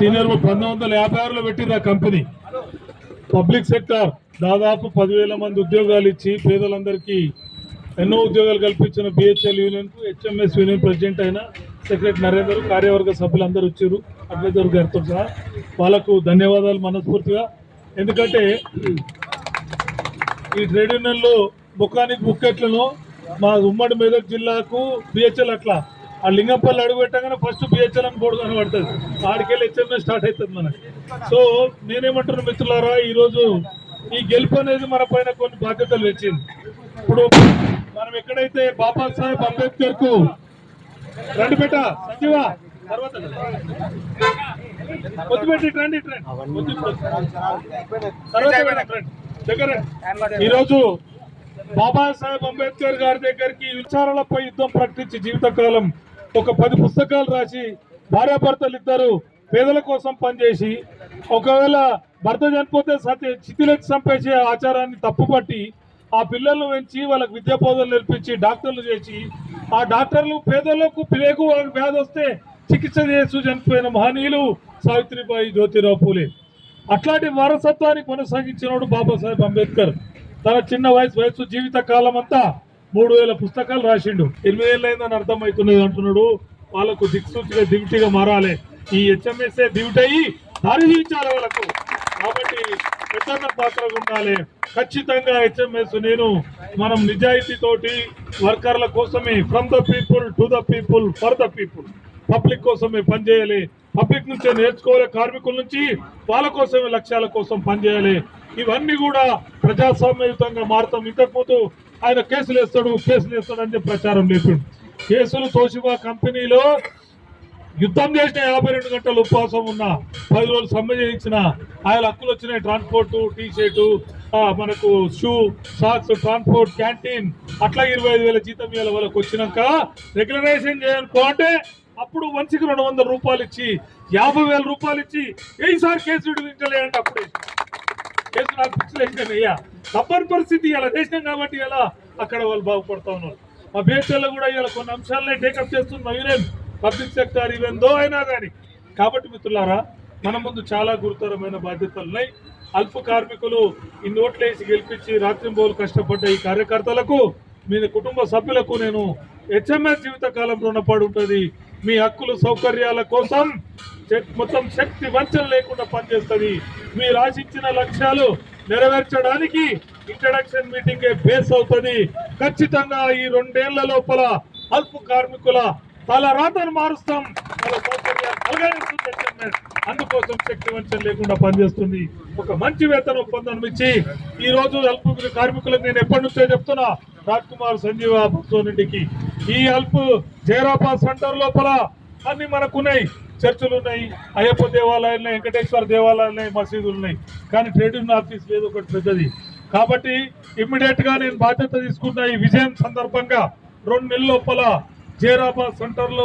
Senior పంతొమ్మిది వందల యాభై ఆరులో పెట్టింది ఆ కంపెనీ. పబ్లిక్ సెక్టర్ దాదాపు పదివేల మంది ఉద్యోగాలు ఇచ్చి పేదలందరికీ ఎన్నో ఉద్యోగాలు కల్పించిన బిహెచ్ఎల్ యూనియన్కు హెచ్ఎంఎస్ యూనియన్ ప్రెసిడెంట్ అయిన సెక్రటరీ నరేందర్ కార్యవర్గ సభ్యులు అందరూ వచ్చారు. అడ్వైజర్ గారితో సహా వాళ్ళకు ధన్యవాదాలు మనస్ఫూర్తిగా. ఎందుకంటే ఈ ట్రేడ్ యూనియన్లో ముఖానికి బుక్కెట్లను మా ఉమ్మడి మెదక్ జిల్లాకు బిహెచ్ఎల్ అట్లా ఆ లింగంపల్లి అడుగు పెట్టగానే ఫస్ట్ బిహెచ్ఎల్ అని బోర్డు కనబడుతుంది. ఆడికెళ్ళి హెచ్ఎంఎస్ స్టార్ట్ అవుతుంది మనకి. సో నేనేమంటున్నా మిత్రులారా ఈరోజు ఈ గెలుపు అనేది మన పైన కొన్ని బాధ్యతలు తెచ్చింది ఇప్పుడు మనం ఎక్కడైతే బాబాసాహెబ్ అంబేద్కర్కు రండి బేట సంజీవ తర్వాత పొద్దు పెట్టి రండి. తర్వాత. దగ్గర. ఈరోజు బాబాసాహెబ్ అంబేద్కర్ గారి దగ్గరికి విచారణలపై యుద్ధం ప్రకటించి జీవితకాలం ఒక పది పుస్తకాలు రాసి భార్యాభర్తలు ఇద్దరు పేదల కోసం పనిచేసి ఒకవేళ భర్త చనిపోతే సత్య చితిలెత్తి చంపేసే ఆచారాన్ని తప్పుపట్టి ఆ పిల్లలను పెంచి వాళ్ళకి విద్యా బోధనలు నేర్పించి డాక్టర్లు చేసి ఆ డాక్టర్లు పేదలకు పిల్లలకు వాళ్ళకి వ్యాధి వస్తే చికిత్స చేసి చనిపోయిన మహనీయులు సావిత్రిబాయి జ్యోతిరావు పూలే. అట్లాంటి వారసత్వాన్ని కొనసాగించినోడు బాబాసాహెబ్ అంబేద్కర్. తన చిన్న వయసు వయసు జీవిత కాలం అంతా మూడు వేల పుస్తకాలు రాసిండు. ఎనిమిది ఏళ్ళైందని అయిందని అర్థమవుతున్నది అంటున్నాడు. వాళ్ళకు దిక్సూచిగా దివిటిగా మారాలి. ఈ హెచ్ఎంఎస్ఏ దివిటయి దారిహించాలి వాళ్ళకు. కాబట్టి పెద్దన్న పాత్ర ఉండాలి. ఖచ్చితంగా హెచ్ఎంఎస్ నేను మనం నిజాయితీతోటి వర్కర్ల కోసమే from the people to the people for the people public కోసమే పనిచేయాలి. పబ్లిక్ నుంచే నేర్చుకోవాలి కార్మికుల నుంచి. వాళ్ళ కోసమే లక్ష్యాల కోసం పనిచేయాలి. ఇవన్నీ కూడా ప్రజాస్వామ్యయుతంగా మారుతాం. ఇంతకుముందు ఆయన కేసులు వేస్తాడు కేసులు వేస్తాడు అని ప్రచారం లేపిండు. కేసులు తోషిబా కంపెనీలో యుద్ధం చేసిన యాభై రెండు గంటలు ఉపవాసం ఉన్న పది రోజులు సమ్మె చేయించిన ఆయన హక్కులు వచ్చినాయి. ట్రాన్స్పోర్ట్ టీ షర్టు మనకు షూ సాక్స్ ట్రాన్స్పోర్ట్ క్యాంటీన్ అట్లా ఇరవై ఐదు వేల జీతం వేల వాళ్ళకి వచ్చినాక రెగ్యులరైజేషన్ చేయనుకో అంటే అప్పుడు మనిషికి రెండు వందల రూపాయలు ఇచ్చి యాభై వేల రూపాయలు ఇచ్చి ఏసారి కేసు విడిపించలేదంటే అప్పుడే. చేసిన నాకు అయ్యా. తప్పని పరిస్థితి ఇలా దేశం కాబట్టి ఇలా అక్కడ వాళ్ళు బాగుపడతా ఉన్నారు. మా బేసల్లో కూడా ఇలా కొన్ని అంశాలనే టేకప్ చేస్తున్న యూనియన్ పబ్లిక్ సెక్టర్ ఇవేందో అయినా కానీ. కాబట్టి మిత్రులారా మన ముందు చాలా గురుతరమైన బాధ్యతలు ఉన్నాయి. అల్ప కార్మికులు ఈ నోట్లేసి గెలిపించి రాత్రింబోలు కష్టపడ్డ ఈ కార్యకర్తలకు మీ కుటుంబ సభ్యులకు నేను హెచ్ఎంఎస్ జీవితకాలం రుణపడి ఉంటుంది. మీ హక్కులు సౌకర్యాల కోసం మొత్తం శక్తి వంచన లేకుండా పనిచేస్తుంది. మీరు ఆశించిన లక్ష్యాలు నెరవేర్చడానికి ఇంట్రడక్షన్ మీటింగ్ బేస్ అవుతుంది. ఖచ్చితంగా ఈ రెండేళ్ళ లోపల అల్పు కార్మికుల తల రాతను మారుస్తాం. అందుకోసం శక్తి వంచన లేకుండా పనిచేస్తుంది. ఒక మంచి వేతన ఒప్పందం ఇచ్చి ఈ రోజు అల్పు కార్మికులకు నేను ఎప్పటి నుంచో చెప్తున్నా రాజ్ కుమార్ సంజీవ రెడ్డికి ఈ అల్పు జైరాబాద్ సెంటర్ లోపల అన్ని మనకున్నాయి. చర్చిలు ఉన్నాయి అయ్యప్ప దేవాలయాలు ఉన్నాయి వెంకటేశ్వర దేవాలయాలు ఉన్నాయి మసీదులు ఉన్నాయి. కానీ ట్రేడ్ యూనియన్ ఆఫీస్ లేదు ఒకటి పెద్దది. కాబట్టి ఇమ్మీడియట్గా నేను బాధ్యత తీసుకున్న ఈ విజయం సందర్భంగా రెండు నెలల లోపల జేరాబా సెంటర్లో